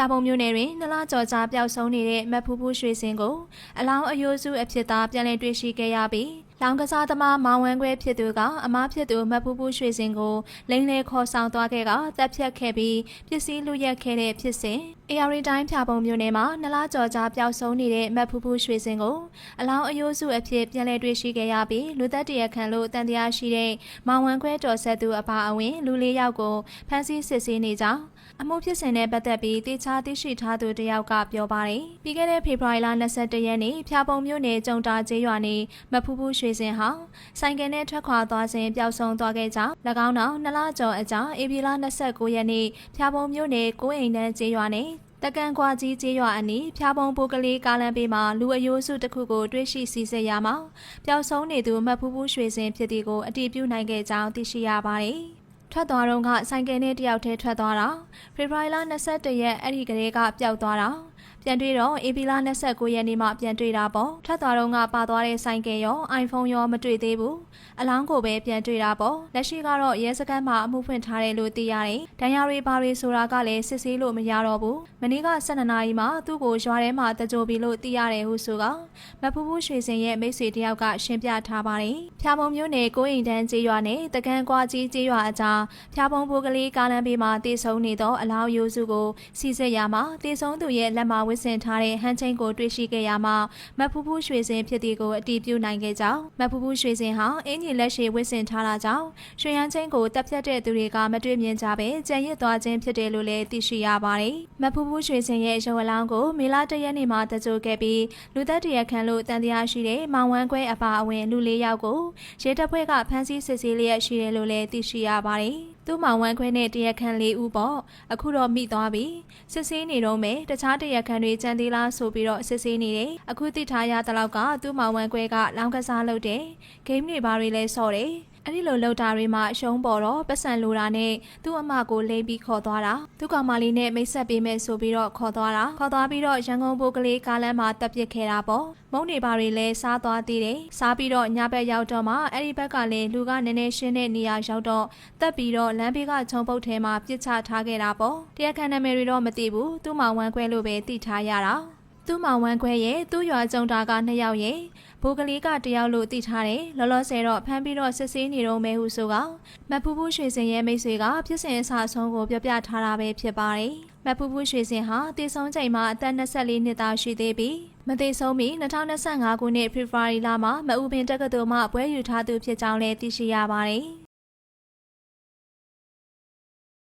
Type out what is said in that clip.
ဖျာပုံမျိုးနယ်တွင်နလကြော်ကြားပျောက်ဆုံးနေတဲ့မတ်ဖူးဖူးရွှေစင်ကိုအလောင်းအယိုးစုအဖြစ်သားပြန်လည်တွေ့ရှိခဲ့ရပြီး လောင်ကစားသမားမောင်ဝမ်းခွဲဖြစ်သူကအမားဖြစ်သူမတ်ဖူးဖူးရွှေစင်ကိုလိမ့်လေခေါ်ဆောင်သွားခဲ့ကတပ်ဖြတ်ခဲ့ပြီးပစ္စည်းလူရက်ခဲ့တဲ့ဖြစ်စဉ် AR တိုင်းဖျာပုံမျိုးနယ်မှာနလကြော်ကြားပျောက်ဆုံးနေတဲ့မတ်ဖူးဖူးရွှေစင်ကိုအလောင်းအယိုးစုအဖြစ်ပြန်လည်တွေ့ရှိခဲ့ရပြီးလူသက်တရခန့်လို့တန်တရားရှိတဲ့မောင်ဝမ်းခွဲတော်ဆက်သူအပါအဝင်လူလေးယောက်ကိုဖမ်းဆီးစစ်ဆေးနေကြောင်းအမှုဖြစ်စဉ်နဲ့ပတ်သက်ပြီးတေချာသိရှိထားသူတစ်ယောက်ကပြောပါတယ်။ပြီးခဲ့တဲ့ဖေဖော်ဝါရီလ22ရက်နေ့ဖျာပုံမြို့နယ်ကျုံတာကျေးရွာနေမဖူးဖူးရွှေစင်ဟာဆိုင်ကယ်နဲ့ထွက်ခွာသွားစဉ်ပျောက်ဆုံးသွားခဲ့ကြောင်း၎င်းနောက်နှစ်လကျော်အကြာဧပြီလ29ရက်နေ့ဖျာပုံမြို့နယ်ကိုအိမ်တန်းကျေးရွာနေတကန်ကွာကြီးကျေးရွာအနီးဖျာပုံပိုကလေးကားလမ်းဘေးမှာလူအယိုးစုတစ်ခုကိုတွေ့ရှိစီစစ်ရမှာပျောက်ဆုံးနေသူမဖူးဖူးရွှေစင်ဖြစ်သည်ကိုအတည်ပြုနိုင်ခဲ့ကြောင်းသိရှိရပါတယ်။ထွက်သွားတော့ကဆိုင်ကယ်နဲ့တယောက်တည်းထွက်သွားတာဖေဖော်ဝါရီလ22ရက်အဲ့ဒီကလေးကပျောက်သွားတာ ပြန်တွေ့တော့အေပီလာ29ရက်နေ့မှပြန်တွေ့တာပေါ့ထွက်သွားတော့ကပါသွားတဲ့ဆိုင်ကယ်ရော iPhone ရောမတွေ့သေးဘူးအလောင်းကိုပဲပြန်တွေ့တာပေါ့လက်ရှိကတော့ရဲစခန်းမှာအမှုဖွင့်ထားတယ်လို့သိရတယ်ဒဏ်ရာတွေဘာတွေဆိုတာကလည်းစစ်ဆေးလို့မရတော့ဘူးမနေ့က12နာရီမှာသူ့ကိုရွာထဲမှာတကြိုပြီလို့သိရတယ်ဟုဆိုကမဖူးဖူးရွှေစင်ရဲ့မိတ်ဆွေတယောက်ကရှင်းပြထားပါတယ်ဖျာပုံမျိုးနယ်ကိုအိမ်တန်းကျေးရွာနဲ့တကန်ကွာကြီးကျေးရွာအကြားဖျားပုံပိုကလေးကားလမ်းဘေးမှာတည်ဆုံနေသောအလောင်းရိုးစုကိုစီစစ်ရမှာတည်ဆုံသူရဲ့လက်မှာဝစ်ဆင်ထားတဲ့ဟန်ချင်းကိုတွေ့ရှိခဲ့ရမှာမတ်ဖူးဖူးရွှေစင်ဖြစ်သည်ကိုအတည်ပြုနိုင်ခဲ့ကြောင်းမတ်ဖူးဖူးရွှေစင်ဟာအင်ဂျီလက်ရှိဝစ်ဆင်ထားတာကြောင့်ရွှေရန်ချင်းကိုတပ်ဖြတ်တဲ့သူတွေကမတွေ့မြင်ကြပဲကြံရစ်သွားခြင်းဖြစ်တယ်လို့လည်းသိရှိရပါတယ်မတ်ဖူးဖူးရွှေစင်ရဲ့ရုပ်အလောင်းကိုမေလတရက်နေ့မှာတကြိုခဲ့ပြီးလူသက်တရက်ခန့်လို့တန်တရားရှိတဲ့မောင်ဝမ်းခွဲအပါအဝင်လူလေးယောက်ကိုရဲတပ်ဖွဲ့ကဖမ်းဆီးစစ်ဆေးလျက်ရှိတယ်လို့လည်းသိရှိရပါတယ် သူ့မောင်ဝမ်းခွဲနဲ့တရက်ခန့်လေးဦးပေါ့အခုတော့မိသွားပြီစစ်ဆေးနေတော့မယ်တခြားတရက်ခန့်တွေကြံသေးလားဆိုပြီးတော့စစ်ဆေးနေတယ်အခုသိထားရတဲ့လောက်ကသူ့မောင်ဝမ်းခွဲကလောင်းကစားလုပ်တယ်ဂိမ်းတွေဘာတွေလဲဆော့တယ် အဲ့ဒီလိုလောက်တာတွေမှာအရှုံးပေါ်တော့ပတ်စံလိုတာနဲ့သူ့အမကိုလိမ့်ပြီးခေါ်သွားတာသူ့ကောင်မလေးနဲ့မိတ်ဆက်ပေးမယ်ဆိုပြီးတော့ခေါ်သွားတာခေါ်သွားပြီးတော့ရန်ကုန်ဘိုးကလေးကားလမ်းမှာတပ်ပစ်ခဲ့တာပေါ့မုံနေပါတွေလည်းစားသွားသေးတယ်စားပြီးတော့ညဘက်ရောက်တော့မှအဲ့ဒီဘက်ကလည်းလူကနည်းနည်းရှင်းတဲ့နေရာရောက်တော့တက်ပြီးတော့လမ်းဘေးကခြုံပုတ်ထဲမှာပြစ်ချထားခဲ့တာပေါ့တရားခံနာမည်တွေတော့မသိဘူးသူ့မောင်ဝမ်းခွဲလို့ပဲသိထားရတာ သူ့မောင်ဝမ်းခွဲရဲ့သူ့ရွာကြုံတာကနှစ်ယောက်ရဲ့ဘိုးကလေးကတယောက်လို့သိထားတယ်လောလောဆယ်တော့ဖမ်းပြီးတော့စစ်ဆေးနေတော့မဲဟုဆိုကမတ်ဖူးဖူးရွှေစင်ရဲ့မိတ်ဆွေကဖြစ်စဉ်အဆအဆုံးကိုပြောပြထားတာပဲဖြစ်ပါတယ်မတ်ဖူးဖူးရွှေစင်ဟာတည်ဆုံးချိန်မှာအသက်24နှစ်သားရှိသေးပြီးမတည်ဆုံးမီ2025ခုနှစ်ဖေဖော်ဝါရီလမှာမအူပင်တက္ကသိုလ်မှဘွဲယူထားသူဖြစ်ကြောင်းလည်းသိရှိရပါတယ်